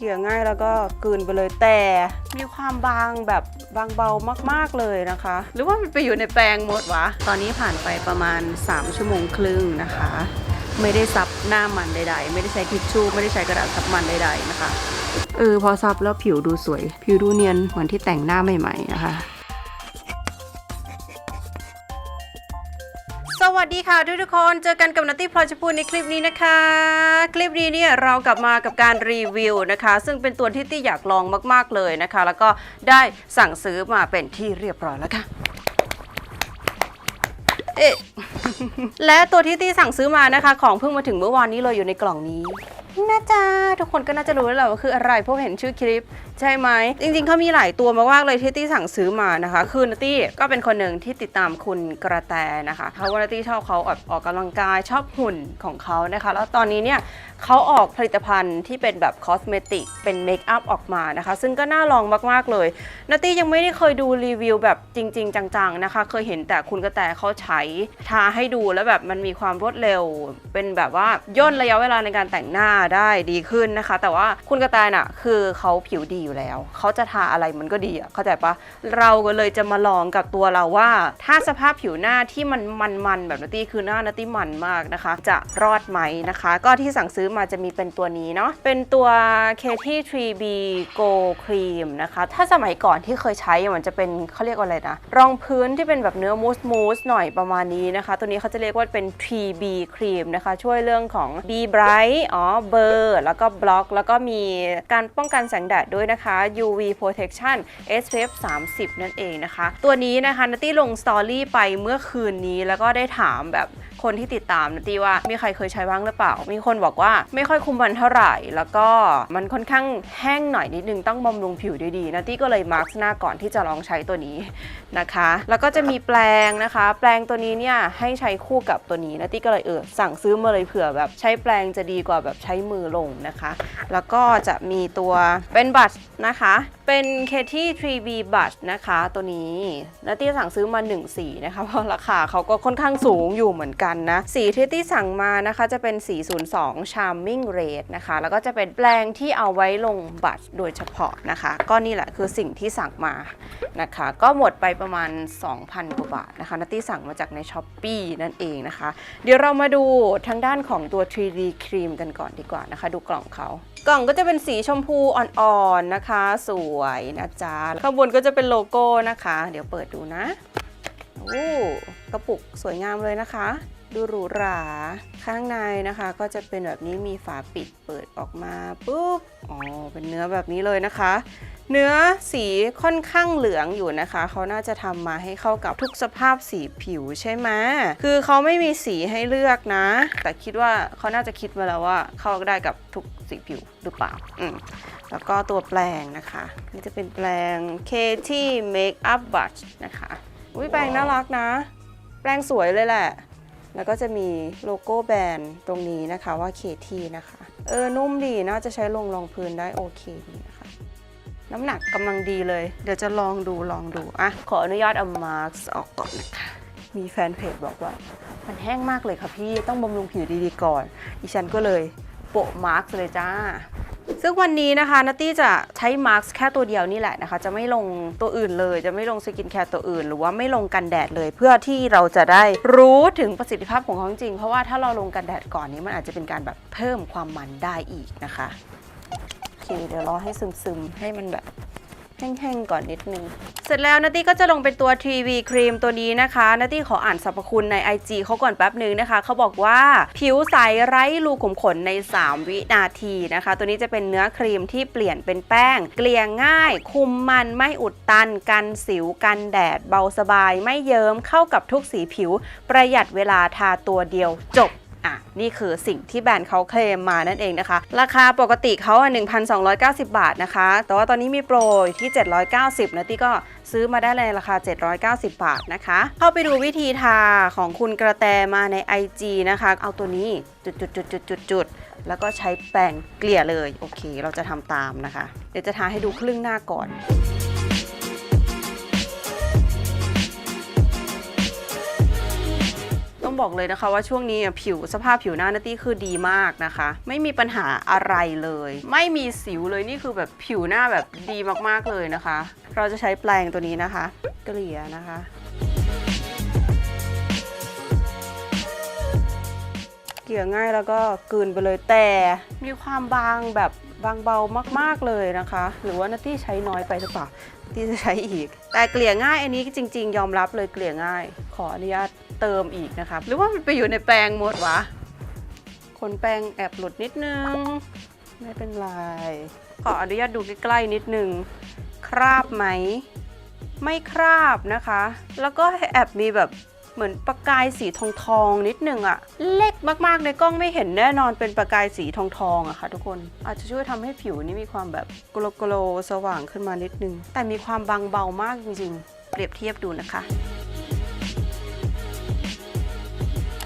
เกี่ยง่ายแล้วก็กลืนไปเลยแต่มีความบางแบบบางเบามากๆเลยนะคะ หรือว่ามันไปอยู่ในแปรงหมดวะ ตอนนี้ผ่านไปประมาณ 3 ชั่วโมงครึ่งนะคะ ไม่ได้ซับหน้ามันใดๆ ไม่ได้ใช้ทิชชู่ไม่ได้ใช้กระดาษซับมันใดๆนะคะเออพอซับแล้วผิวดูสวย ผิวดูเนียนเหมือนที่แต่งหน้าใหม่ๆนะคะ สวัสดีค่ะทุกทุกคน เจอกันกับนัตตี้พลอยชพูนในคลิปนี้นะคะ คลิปนี้เนี่ยเรากลับมากับการรีวิวนะคะ ซึ่งเป็นตัวที่ตี้อยากลองมาก ๆ เลยนะคะ แล้วก็ได้สั่งซื้อมาเป็นที่เรียบร้อยแล้วค่ะเอ๊ะและตัวที่ตี้สั่งซื้อมานะคะ ของเพิ่งมาถึงเมื่อวานนี้เลยอยู่ในกล่องนี้ นะจ๊ะทุกคนก็น่าจะรู้แล้วแหละว่าคืออะไรเพราะเห็นชื่อคลิป ใช่ไหมจริงๆเขามีหลายตัวมากๆเลยที่ตี้สั่งซื้อมานะคะ คือนัตตี้ก็เป็นคนหนึ่งที่ติดตามคุณกระแตนะคะเพราะว่านัตตี้ชอบเขาออกออกกำลังกายชอบหุ่นของเขานะคะ แล้วตอนนี้เนี่ยเขาออกผลิตภัณฑ์ที่เป็นแบบคอสเมติกเป็นเมคอัพออกมานะคะ ซึ่งก็น่าลองมาก ๆ เลยนัตตี้ยังไม่ได้เคยดูรีวิวแบบจริง ๆ จัง ๆ นะคะ เคยเห็นแต่คุณกระแตเขาใช้ทาให้ดูแล้วแบบมันมีความรวดเร็ว เป็นแบบว่าย่นระยะเวลาในการแต่งหน้าได้ดีขึ้นนะคะ แต่ว่าคุณกระแตน่ะคือเขาผิวดีอยู่แล้ว เขาจะทาอะไรมันก็ดีอะเข้าใจปะเราก็เลยจะมาลองกับตัวเราว่า ถ้าสภาพผิวหน้าที่มันมันๆแบบนัตตี้คือหน้านัตตี้มันมากนะคะ จะรอดไหมนะคะ ก็ที่สั่งซื้อมาจะมีเป็นตัวนี้เนาะเป็นตัว KT 3B Go Cream นะคะ ถ้าสมัยก่อนที่เคยใช้มันจะเป็นเขาเรียกว่าอะไรนะ รองพื้นที่เป็นแบบเนื้อมูสมูสหน่อยประมาณนี้นะคะ ตัวนี้เขาจะเรียกว่าเป็น 3B Cream นะคะ ช่วยเรื่องของ B Bright อ๋อเบอร์แล้วก็บล็อกแล้วก็มีการป้องกันแสงแดดด้วยนะคะ UV Protection SPF 30 นั่นเองนะคะ ตัวนี้นะคะนัตตี้ลงสตอรี่ไปเมื่อคืนนี้แล้วก็ได้ถามแบบ คนที่ติดตามนัตตี้ว่ามีใครเคยใช้บ้างหรือเปล่า มีคนบอกว่าไม่ค่อยคุมมันเท่าไหร่ แล้วก็มันค่อนข้างแห้งหน่อยนิดนึงต้องบำรุงผิวดีๆนัตตี้ก็เลยมาร์กหน้าก่อนที่จะลองใช้ตัวนี้นะคะ แล้วก็จะมีแปรงนะคะ แปรงตัวนี้เนี่ยให้ใช้คู่กับตัวนี้นัตตี้ก็เลยเออสั่งซื้อมาเลยเผื่อแบบใช้แปรงจะดีกว่าแบบใช้มือลงนะคะ แล้วก็จะมีตัวเป็นบัตรนะคะ เป็น KT 3B บัตรนะคะ ตัวนี้นัตตี้สั่งซื้อมา1สีนะคะเพราะราคาเขาก็ค่อนข้างสูงอยู่เหมือนกันนะ สีที่ตี้สั่งมานะคะจะเป็นสี02 Charming Red นะคะ แล้วก็จะเป็นแปลงที่เอาไว้ลงบัตรโดยเฉพาะนะคะ ก็นี่แหละคือสิ่งที่สั่งมานะคะ ก็หมดไปประมาณ 2,000 กว่าบาทนะคะนัตตี้สั่งมาจากใน s h อ p e e นั่นเองนะคะ เดี๋ยวเรามาดูทางด้านของตัว 3D ครีมกันก่อนดีกว่านะคะ ดูกล่องเขากล่องก็จะเป็นสีชมพูอ่อนๆนะคะ สวยนะจ๊ะข้างบนก็จะเป็นโลโก้นะคะ เดี๋ยวเปิดดูนะโอ้กระปุกสวยงามเลยนะคะ ดูหรูหรา ข้างในนะคะก็จะเป็นแบบนี้มีฝาปิดเปิดออกมาปุ๊บ อ๋อ เป็นเนื้อแบบนี้เลยนะคะ เนื้อสีค่อนข้างเหลืองอยู่นะคะ เขาน่าจะทำมาให้เข้ากับทุกสภาพสีผิวใช่ไหมคือเขาไม่มีสีให้เลือกนะ แต่คิดว่าเขาน่าจะคิดมาแล้วว่าเข้าได้กับทุกสีผิวหรือเปล่า อืมแล้วก็ตัวแปรงนะคะ นี่จะเป็นแปรง KT Makeup Brush นะคะ อุ้ยแปรงน่ารักนะ แปรงสวยเลยแหละ แล้วก็จะมีโลโก้แบรนด์ตรงนี้นะคะว่า KT นะคะ เออ นุ่มดีน่าจะใช้ลงรองพื้นได้โอเคดีนะคะ น้ำหนักกำลังดีเลย เดี๋ยวจะลองดูลองดู อะ ขออนุญาตเอามาร์กออกก่อนนะคะ มีแฟนเพจบอกว่า มันแห้งมากเลยค่ะพี่ต้องบำรุงผิวดีๆก่อนดิฉันก็เลยโปะมาร์กเลยจ้า ซึ่งวันนี้นะคะนัตตี้จะใช้มาร์กแค่ตัวเดียวนี่แหละนะคะ จะไม่ลงตัวอื่นเลย จะไม่ลงสกินแคร์ตัวอื่น หรือว่าไม่ลงกันแดดเลย เพื่อที่เราจะได้รู้ถึงประสิทธิภาพของเขาจริงเพราะว่าถ้าเราลงกันแดดก่อนนี้มันอาจจะเป็นการแบบเพิ่มความมันได้อีกนะคะโอเคเดี๋ยวรอให้ซึมๆให้มันแบบ แห้งๆก่อนนิดนึง เสร็จแล้วนัตตี้ก็จะลงเป็นตัว TV ครีมตัวนี้นะคะนัตตี้ขออ่านสรรพคุณใน IG เขาก่อนแป๊บหนึ่งนะคะ เขาบอกว่าผิวใสไร้รูขุมขนใน 3 วินาทีนะคะ ตัวนี้จะเป็นเนื้อครีมที่เปลี่ยนเป็นแป้ง เกลี่ยง่าย คุมมันไม่อุดตัน กันสิวกันแดด เบาสบาย ไม่เยิ้มเข้ากับทุกสีผิว ประหยัดเวลาทาตัวเดียวจบ อะนี่คือสิ่งที่แบรนด์เขาเคลมมานั่นเองนะคะ ราคาปกติเขาอะ1,290 บาทนะคะ แต่ว่าตอนนี้มีโปรยที่ 790นะที่ก็ซื้อมาได้ในราคา 790 บาทนะคะ เข้าไปดูวิธีทาของคุณกระแตมาใน IG นะคะ เอาตัวนี้จุดจุดจุดจุดจุดจุดๆแล้วก็ใช้แป้งเกลี่ยเลย โอเค เราจะทำตามนะคะ เดี๋ยวจะทาให้ดูครึ่งหน้าก่อน ต้องบอกเลยนะคะว่าช่วงนี้ผิวสภาพผิวหน้านัตตี้คือดีมากนะคะ ไม่มีปัญหาอะไรเลย ไม่มีสิวเลยนี่คือแบบผิวหน้าแบบดีมากๆเลยนะคะ เราจะใช้แปรงตัวนี้นะคะ เกลี่ยนะคะเกลี่ยง่ายแล้วก็กลืนไปเลยแต่มีความบางแบบบางเบามากๆเลยนะคะ หรือว่านัตตี้ใช้น้อยไปหรือเปล่านัตตี้จะใช้อีก แต่เกลี่ยง่ายอันนี้จริง ๆ ยอมรับเลยเกลี่ยง่าย ขออนุญาต เติมอีกนะคะหรือว่ามันไปอยู่ในแปรงหมดวะขนแปรงแอบหลุดนิดนึง ไม่เป็นไร ขออนุญาตดูใกล้ๆนิดนึง คราบไหม ไม่คราบนะคะ แล้วก็แอบมีแบบเหมือนประกายสีทองทองนิดนึงอะเล็กมากๆในกล้องไม่เห็นแน่นอนเป็นประกายสีทองทองอะค่ะ ทุกคนอาจจะช่วยทำให้ผิวนี่มีความแบบโกลโกลสว่างขึ้นมานิดนึง แต่มีความบางเบามากจริงๆ เปรียบเทียบดูนะคะ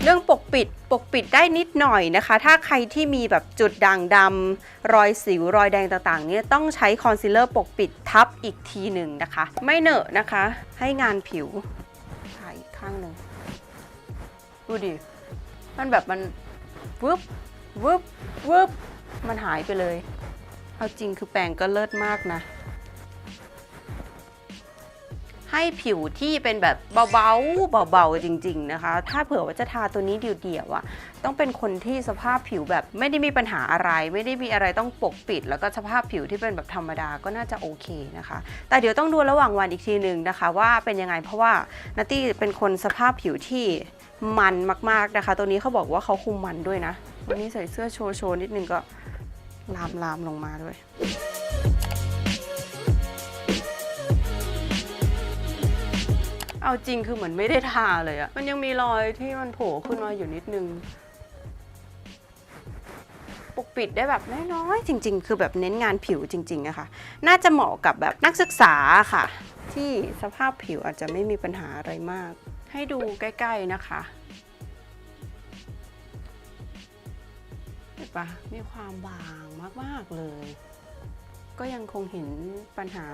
เรื่องปกปิดปกปิดได้นิดหน่อยนะคะ ถ้าใครที่มีแบบจุดด่างดำรอยสิวรอยแดงต่างๆเนี่ยต้องใช้คอนซีลเลอร์ปกปิดทับอีกทีหนึ่งนะคะ ไม่เหนอะนะคะ ให้งานผิวถ่ายอีกข้างหนึ่งดูดิ มันแบบมันวึบวึบวึบมันหายไปเลย เอาจริงคือแปรงก็เลิศมากนะ ให้ผิวที่เป็นแบบเบาๆเบาๆจริง ๆนะคะ ถ้าเผื่อว่าจะทาตัวนี้เดี่ยวๆอะต้องเป็นคนที่สภาพผิวแบบไม่ได้มีปัญหาอะไร ไม่ได้มีอะไรต้องปกปิด แล้วก็สภาพผิวที่เป็นแบบธรรมดาก็น่าจะโอเคนะคะ แต่เดี๋ยวต้องดูระหว่างวันอีกทีหนึ่งนะคะ ว่าเป็นยังไงเพราะว่านัตตี้เป็นคนสภาพผิวที่มันมากๆนะคะ ตัวนี้เขาบอกว่าเขาคุมมันด้วยนะวันนี้ใส่เสื้อโชว์โชว์นิดนึงก็ลามลามๆลงมาด้วย เอาจริงคือเหมือนไม่ได้ทาเลยอะมันยังมีรอยที่มันโผล่ขึ้นมาอยู่นิดนึง ปกปิดได้แบบน้อยๆจริง ๆ คือแบบเน้นงานผิวจริงๆอะค่ะ น่าจะเหมาะกับแบบนักศึกษาค่ะ ที่สภาพผิวอาจจะไม่มีปัญหาอะไรมาก ให้ดูใกล้ ๆนะคะเห็นปะมีความบางมากๆเลย ก็ยังคงเห็นปัญหา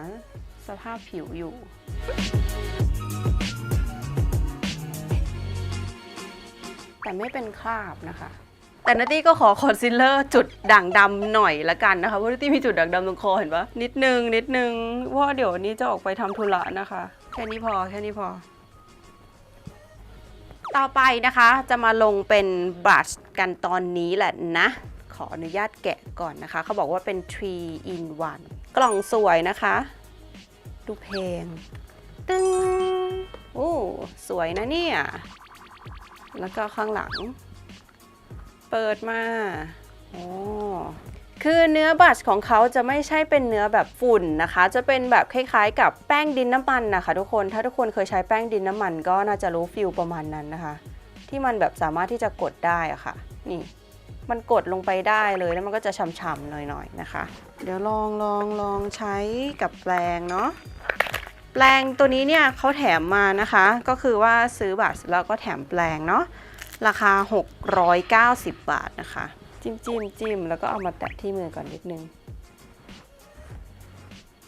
สภาพผิวอยู่ แต่ไม่เป็นคราบนะคะ แต่นัตตี้ก็ขอคอนซีลเลอร์จุดด่างดำหน่อยละกันนะคะเพราะนัตตี้มีจุดด่างดำตรงคอเห็นปะนิดนึงนิดนึงเพราะว่าเดี๋ยววันนี้จะออกไปทำธุระนะคะ แค่นี้พอแค่นี้พอ ต่อไปนะคะจะมาลงเป็นบลัชกันตอนนี้แหละนะ ขออนุญาตแกะก่อนนะคะ เขาบอกว่าเป็น 3 in 1 กล่องสวยนะคะ ดูเพลงตึ้งโอ้สวยนะเนี่ย แล้วก็ข้างหลัง เปิดมาโอ้คือเนื้อบัชของเขาจะไม่ใช่เป็นเนื้อแบบฝุ่นนะคะ จะเป็นแบบคล้ายๆ กับแป้งดินน้ำมันนะคะ ทุกคนถ้าทุกคนเคยใช้แป้งดินน้ำมัน ก็น่าจะรู้ฟิลประมาณนั้นนะคะ ที่มันแบบสามารถที่จะกดได้อะค่ะ นี่มันกดลงไปได้เลยแล้วมันก็จะฉ่ำๆหน่อยๆนะคะ เดี๋ยวลองลองลองใช้กับแปรงเนาะ แปลงตัวนี้เนี่ยเขาแถมมานะคะ ก็คือว่าซื้อบัตรแล้วก็แถมแปลงเนาะราคา 690 บาทนะคะ จิ้มจิ้มจิ้มแล้วก็เอามาแตะที่มือก่อนนิดนึง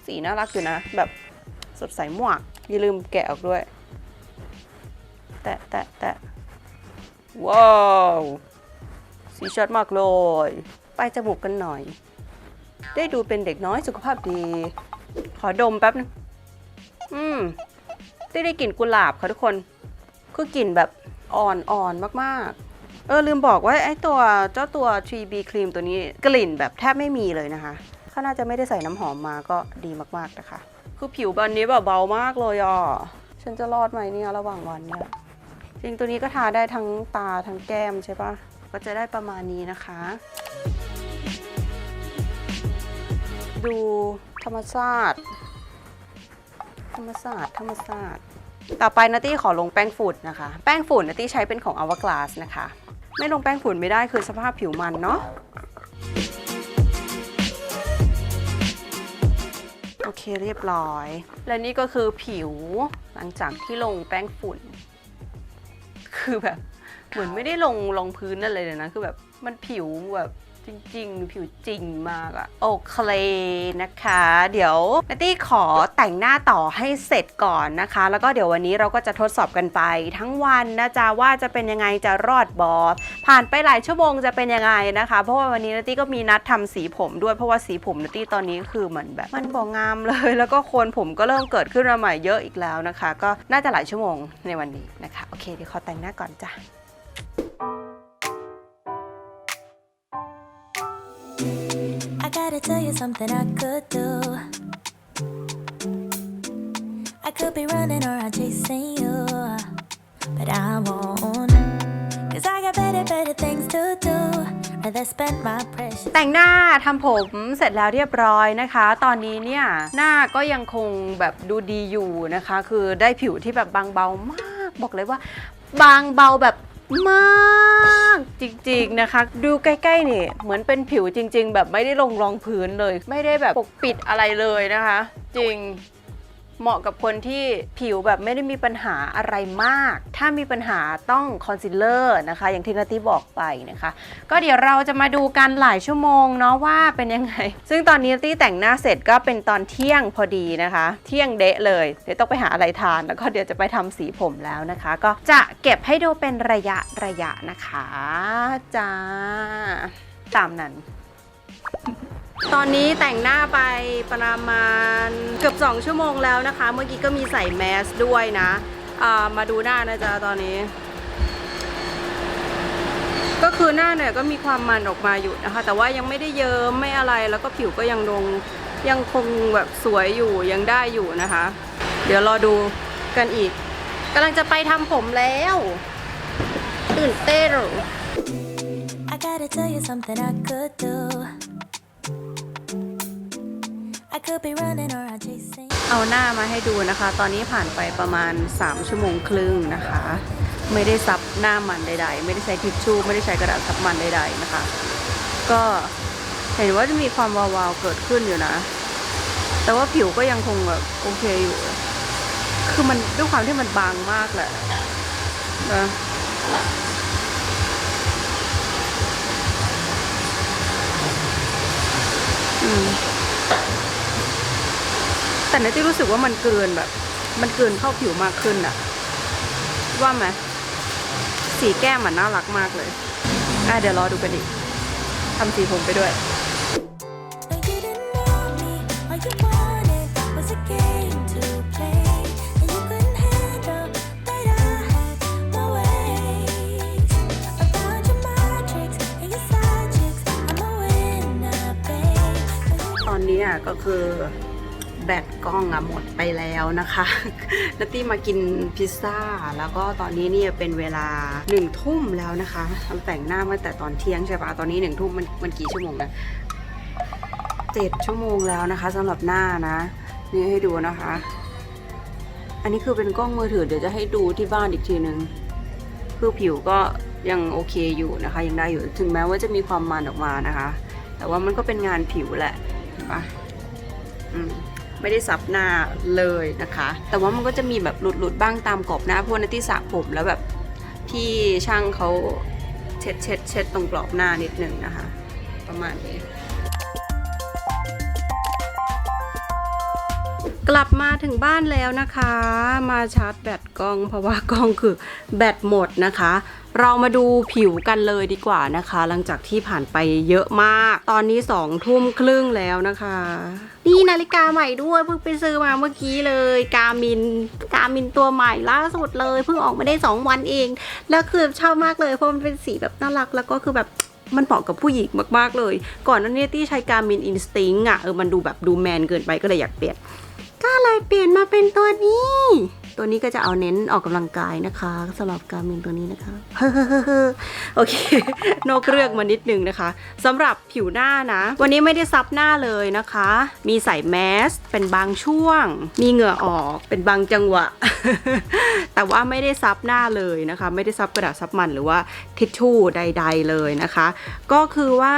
สีน่ารักอยู่นะ แบบสดใสม่วงอย่าลืมแกะออกด้วย แตะแตะแตะว้าวสีชัดมากเลย ไปจมูกกันหน่อย ได้ดูเป็นเด็กน้อยสุขภาพดี ขอดมแป๊บนึง อืมได้ได้กลิ่นกุหลาบค่ะทุกคน คือกลิ่นแบบอ่อนๆมากๆ เออลืมบอกว่าไอ้ตัวเจ้าตัว 3B ครีมตัวนี้กลิ่นแบบแทบไม่มีเลยนะคะเขาน่าจะไม่ได้ใส่น้ำหอมมาก็ดีมากๆนะคะ คือผิวบันนี้แบบเบามากเลยอะ ฉันจะรอดไหมเนี่ยระหว่างวันเนี่ย จริงตัวนี้ก็ทาได้ทั้งตาทั้งแก้มใช่ปะก็จะได้ประมาณนี้นะคะ ดูธรรมชาติ ธรรมศาสตร์ ธรรมศาสตร์ ต่อไปนัตตี้ขอลงแป้งฝุ่นนะคะ แป้งฝุ่นนัตตี้ใช้เป็นของ Hourglass นะคะ ไม่ลงแป้งฝุ่นไม่ได้คือสภาพผิวมันเนาะโอเคเรียบร้อย และนี่ก็คือผิวหลังจากที่ลงแป้งฝุ่น คือแบบ เหมือนไม่ได้ลงลงพื้นอะไรเลยนะ คือแบบมันผิวแบบ จริงๆ ผิวจริงมากอะโอเคนะคะ เดี๋ยวนัตตี้ขอแต่งหน้าต่อให้เสร็จก่อนนะคะ แล้วก็เดี๋ยววันนี้เราก็จะทดสอบกันไป ทั้งวันนะจ๊ะว่าจะเป็นยังไงจะรอดบอผ่านไปหลายชั่วโมงจะเป็นยังไงนะคะ เพราะว่าวันนี้นัตตี้ก็มีนัดทำสีผมด้วยเพราะว่าสีผมนัตตี้ตอนนี้คือเหมือนแบบ มันบ่งามเลย แล้วก็โคนผมก็เริ่มเกิดขึ้นมาใหม่เยอะอีกแล้วนะคะ ก็น่าจะหลายชั่วโมงในวันนี้นะคะโอเคเดี๋ยวขอแต่งหน้าก่อนจ้ะ I tell you something I could do. I could be running around chasing you, but I won't. Cause I got better, better things to do. Rather spend my precious. แต่งหน้าทำผมเสร็จแล้วเรียบร้อยนะคะ ตอนนี้เนี่ยหน้าก็ยังคงแบบดูดีอยู่นะคะ คือได้ผิวที่แบบบางเบามาก บอกเลยว่า บางเบาแบบมาก จริงๆนะคะ ดูใกล้ๆนี่เหมือนเป็นผิวจริง ๆ แบบไม่ได้ลงรองพื้นเลย ไม่ได้แบบปกปิดอะไรเลยนะคะ จริง เหมาะกับคนที่ผิวแบบไม่ได้มีปัญหาอะไรมาก ถ้ามีปัญหาต้องคอนซีลเลอร์นะคะ อย่างที่นาตี้บอกไปนะคะ ก็เดี๋ยวเราจะมาดูกันหลายชั่วโมงเนาะว่าเป็นยังไง ซึ่งตอนนี้นาตี้แต่งหน้าเสร็จก็เป็นตอนเที่ยงพอดีนะคะ เที่ยงเดะเลย เดี๋ยวต้องไปหาอะไรทาน แล้วก็เดี๋ยวจะไปทำสีผมแล้วนะคะ ก็จะเก็บให้ดูเป็นระยะระยะนะคะจ้าตามนั้นตอนนี้แต่งหน้าไป ประมาณเกือบ 2 ชั่วโมงแล้วนะคะ เมื่อกี้ก็มีใส่แมสด้วยนะามาดูหน้านะจ๊ะตอนนี้ ก็คือหน้าเนี่ยก็มีความมันออกมาอยู่นะคะ แต่ว่ายังไม่ได้เยิ้มไม่อะไรแล้วก็ผิวก็ยังดงยังคงแบบสวยอยู่ยังได้อยู่นะคะ เดี๋ยวรอดูกันอีกกำลังจะไปทำผมแล้วตื่นเต้น I gotta tell you something I could do. เอาหน้ามาให้ดูนะคะ ตอนนี้ผ่านไปประมาณ 3 ชั่วโมงครึ่งนะคะ ไม่ได้ซับหน้ามันใด ๆ ไม่ได้ใช้ทิชชู่ไม่ได้ใช้กระดาษซับมันใด ๆนะคะ ก็เห็นว่าจะมีความวาวๆเกิดขึ้นอยู่นะ แต่ว่าผิวก็ยังคงแบบโอเคอยู่ คือมันด้วยความที่มันบางมากแหละนะอืม แต่เนที่รู้สึกว่ามันเกินแบบ มันเกินเข้าผิวมากขึ้นอะว่าไหมสีแก้มมันน่ารักมากเลยอะเดี๋ยวรอดูกันอีกทำสีผมไปด้วย No, you didn't know me. All you wanted was a game to play. And you couldn't handle that I had my ways. I found your magic and your side chicks. I'm a winner, babe. ตอนนี้อะก็คือแบต กล้องอะหมดไปแล้วนะคะนัตตี้มากินพิซซ่า แล้วก็ตอนนี้เนี่ยเป็นเวลาหนึ่งทุ่มแล้วนะคะเราแต่งหน้ามาแต่ตอนเที่ยงใช่ปะตอนนี้หนึ่งทุ่มมันมันกี่ชั่วโมงนะเจ็ดชั่วโมงแล้วนะคะสำหรับหน้านะ นี่ให้ดูนะคะ อันนี้คือเป็นกล้องมือถือเดี๋ยวจะให้ดูที่บ้านอีกทีนึงคือผิวก็ยังโอเคอยู่นะคะ ยังได้อยู่ถึงแม้ว่าจะมีความมันออกมานะคะ แต่ว่ามันก็เป็นงานผิวแหละเห็นปะอืม ไม่ได้ซับหน้าเลยนะคะ แต่ว่ามันก็จะมีแบบหลุดๆบ้างตามกรอบหน้าเพราะวกนัตตี้สระผมแล้วแบบพี่ช่างเขาเช็ดเช็ดเช็ดตรงกรอบหน้านิดนึงนะคะ ประมาณนี้ กลับมาถึงบ้านแล้วนะคะ มาชาร์จแบตกล้อง เพราะว่ากล้องคือแบตหมดนะคะ เรามาดูผิวกันเลยดีกว่านะคะ หลังจากที่ผ่านไปเยอะมาก ตอนนี้สองทุ่มครึ่งแล้วนะคะ นี่นาฬิกาใหม่ด้วยเพิ่งไปซื้อมาเมื่อกี้เลย กามินกามินตัวใหม่ล่าสุดเลยเพิ่งออกมาได้ 2 วันเอง แล้วคือชอบมากเลยเพราะมันเป็นสีแบบน่ารักแล้วก็คือแบบมันเหมาะกับผู้หญิงมากๆเลย ก่อนนั้นเนี่ยที่ใช้การมินอินสติ้งอะเออมันดูแบบดูแมนเกินไปก็เลยอยากเปลี่ยน ก็เลยเปลี่ยนมาเป็นตัวนี้ ตัวนี้ก็จะเอาเน้นออกกำลังกายนะคะสำหรับการมินตัวนี้นะคะโอเคนอกเรื่องมานิดนึงนะคะสำหรับผิวหน้านะ วันนี้ไม่ได้ซับหน้าเลยนะคะ มีใส่แมสเป็นบางช่วง มีเหงื่อออกเป็นบางจังหวะ แต่ว่าไม่ได้ซับหน้าเลยนะคะ ไม่ได้ซับกระดาษซับมันหรือว่าทิชชู่ใด ๆ เลยนะคะ ก็คือว่า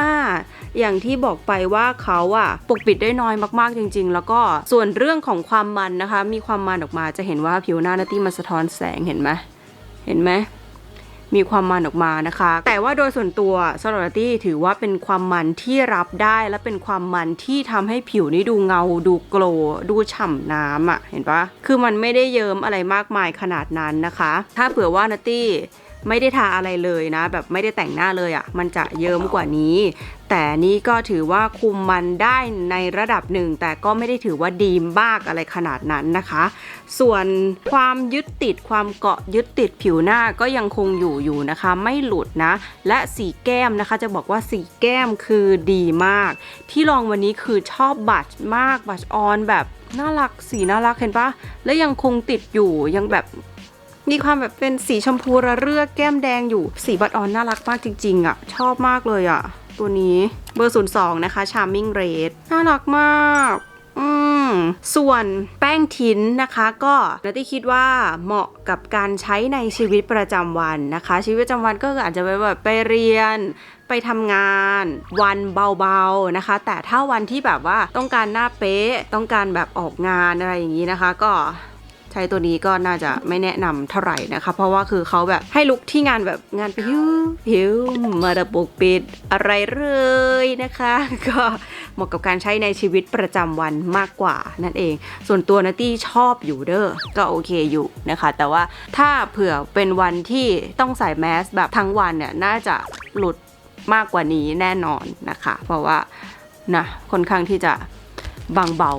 อย่างที่บอกไปว่าเขาอะปกปิดได้น้อยมากๆจริง ๆ แล้วก็ส่วนเรื่องของความมันนะคะ มีความมันออกมาจะเห็นว่าผิวหน้านาตี้มันสะท้อนแสงเห็นไหมเห็นไหมมีความมันออกมานะคะ แต่ว่าโดยส่วนตัวสำหรับนัตตี้ถือว่าเป็นความมันที่รับได้และเป็นความมันที่ทำให้ผิวนี่ดูเงา ดูโกลว์ดูฉ่ำน้ำอะเห็นปะคือมันไม่ได้เยิ้มอะไรมากมายขนาดนั้นนะคะ ถ้าเผื่อว่านัตตี้ไม่ได้ทาอะไรเลยนะ แบบไม่ได้แต่งหน้าเลยอะ่ะ มันจะเยิ้มกว่านี้ แต่นี่ก็ถือว่าคุมมันได้ในระดับหนึ่ง แต่ก็ไม่ได้ถือว่าดีมากอะไรขนาดนั้นนะคะ ส่วนความยึดติดความเกาะยึดติดผิวหน้าก็ยังคงอยู่อยู่นะคะ ไม่หลุดนะ และสีแก้มนะคะ จะบอกว่าสีแก้มคือดีมาก ที่ลองวันนี้คือชอบบัตชมากบัตชออนแบบน่ารักสีน่ารักเห็นปะและยังคงติดอยู่ยังแบบ มีความแบบเป็นสีชมพูระเรือแก้มแดงอยู่ สีบัตรออนน่ารักมากจริงๆอะ่ะ ชอบมากเลยอะ่ะ ตัวนี้เบอร์ 02 นะคะ Charming Red น่ารักมากอืมส่วนแป้งทิ้นนะคะก็นัตตี้คิดว่าเหมาะกับการใช้ในชีวิตประจำวันนะคะ ชีวิตประจำวันก็ออาจจะไปแบบไปเรียน ไปทำงาน วันเบาๆนะคะ แต่ถ้าวันที่แบบว่าต้องการหน้าเป๊ะต้องการแบบออกงานอะไรอย่างนี้นะคะ ก็ ใช้ตัวนี้ก็น่าจะไม่แนะนำเท่าไหร่นะคะ เพราะว่าคือเขาแบบให้ลุกที่งานแบบงานผิวผิวมาระปกปิดอะไรเลยนะคะ ก็เหมาะกับการใช้ในชีวิตประจำวันมากกว่านั่นเอง ส่วนตัวนัตตี้ชอบอยู่เด้อก็โอเคอยู่นะคะ แต่ว่าถ้าเผื่อเป็นวันที่ต้องใส่แมสแบบทั้งวันเนี่ยน่าจะหลุดมากกว่านี้แน่นอนนะคะ เพราะว่านะค่อนข้างที่จะบางเบา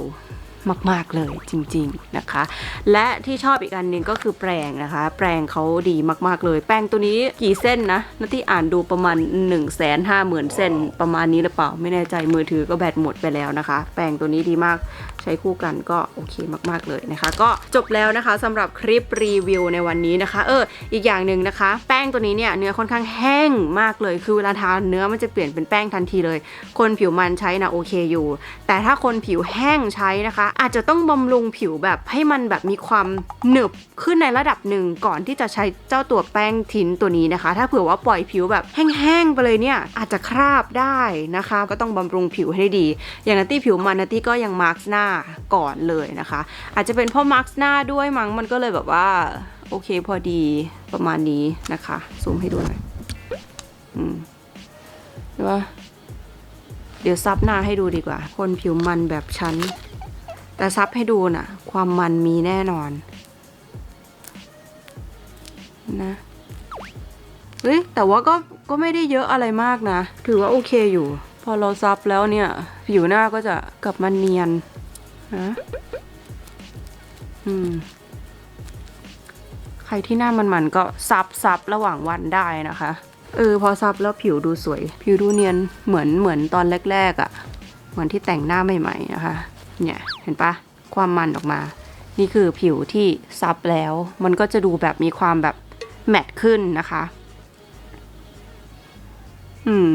มากๆเลยจริงๆนะคะ และที่ชอบอีกอันหนึงก็คือแปรงนะคะ แปรงเขาดีมากๆเลย แปรงตัวนี้กี่เส้นนะนที่อ่านดูประมาณ1นึ่งแสนห้าหมื่นเส้นประมาณนี้หรือเปล่า ไม่แน่ใจมือถือก็แบตหมดไปแล้วนะคะ แปรงตัวนี้ดีมากใช้คู่กันก็โอเคมากๆเลยนะคะ ก็จบแล้วนะคะสำหรับคลิปรีวิวในวันนี้นะคะ เออ อีกอย่างหนึ่งนะคะ แป้งตัวนี้เนี่ยเนื้อค่อนข้างแห้งมากเลย คือเวลาทานเนื้อมันจะเปลี่ยนเป็นแป้งทันทีเลย คนผิวมันใช้นะโอเคอยู่ แต่ถ้าคนผิวแห้งใช้นะคะ อาจจะต้องบำรุงผิวแบบให้มันแบบมีความหนึบขึ้นในระดับหนึ่งก่อนที่จะใช้เจ้าตัวแป้งทินตัวนี้นะคะ ถ้าเผื่อว่าปล่อยผิวแบบแห้งๆไปเลยเนี่ยอาจจะคราบได้นะคะ ก็ต้องบำรุงผิวให้ดี อย่างนัตตี้ผิวมันนัตตี้ก็ยังมาร์กหน้าก่อนเลยนะคะ อาจจะเป็นเพราะมาร์กหน้าด้วยมั้งมันก็เลยแบบว่า โอเคพอดีประมาณนี้นะคะ ซูมให้ดูหน่อยอืมเห็นปะเดี๋ยวซับหน้าให้ดูดีกว่า คนผิวมันแบบฉัน แต่ซับให้ดูน่ะ ความมันมีแน่นอน นะเฮ้ยแต่ว่าก็ก็ไม่ได้เยอะอะไรมากนะ ถือว่าโอเคอยู่ พอเราซับแล้วเนี่ย ผิวหน้าก็จะกลับมาเนียน นะอืม ใครที่หน้ามันๆก็ซับซับระหว่างวันได้นะคะ เออ พอซับแล้วผิวดูสวย ผิวดูเนียนเหมือนเหมือนตอนแรกๆอะ่ะ เหมือนที่แต่งหน้าใหม่ๆนะคะ เนี่ย เห็นปะความมันออกมา นี่คือผิวที่ซับแล้ว มันก็จะดูแบบมีความแบบแมตต์ขึ้นนะคะ อืม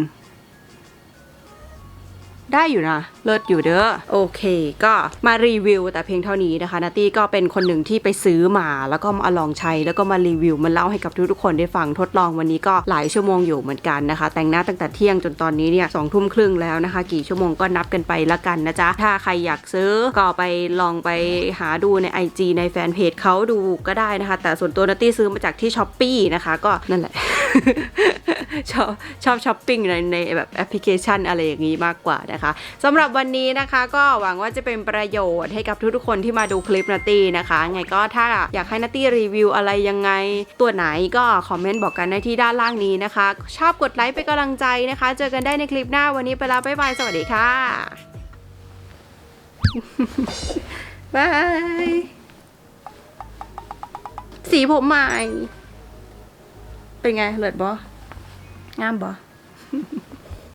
ได้อยู่นะ เลิศอยู่เด้อโอเค ก็มารีวิว แต่เพียงเท่านี้นะคะนาตี้ก็เป็นคนหนึ่งที่ไปซื้อมาแล้วก็มาลองใช้แล้วก็มารีวิวมาเล่าให้กับทุกๆคนได้ฟังทดลองวันนี้ก็หลายชั่วโมงอยู่เหมือนกันนะคะ แต่งหน้าตั้งแต่เที่ยงจนตอนนี้เนี่ยสองทุ่มครึ่งแล้วนะคะ กี่ชั่วโมงก็นับกันไปละกันนะจ๊ะถ้าใครอยากซื้อก็ไปลองไปหาดูใน IG ในแฟนเพจเขาดูก็ได้นะคะ แต่ส่วนตัวนาตี้ซื้อมาจากที่ช้อปปีนะคะ ก็นั่นแหละ ชอบชอบช้อปปิ้งในในแบบแอปพลิเคชันอะไรอย่างนี้มากกว่านะคะสำหรับวันนี้นะคะก็หวังว่าจะเป็นประโยชน์ให้กับทุกๆคนที่มาดูคลิปนาตี้นะคะไงก็ถ้าอยากให้นาตี้รีวิวอะไรยังไง ตัวไหนก็คอมเมนต์บอกกันได้ที่ด้านล่างนี้นะคะ ชอบกดไลค์เป็นกำลังใจนะคะ เจอกันได้ในคลิปหน้าวันนี้ไปแล้วบ๊ายบายสวัสดีค่ะบายสีผมใหม่ เป็นไงเลิศบองามบอ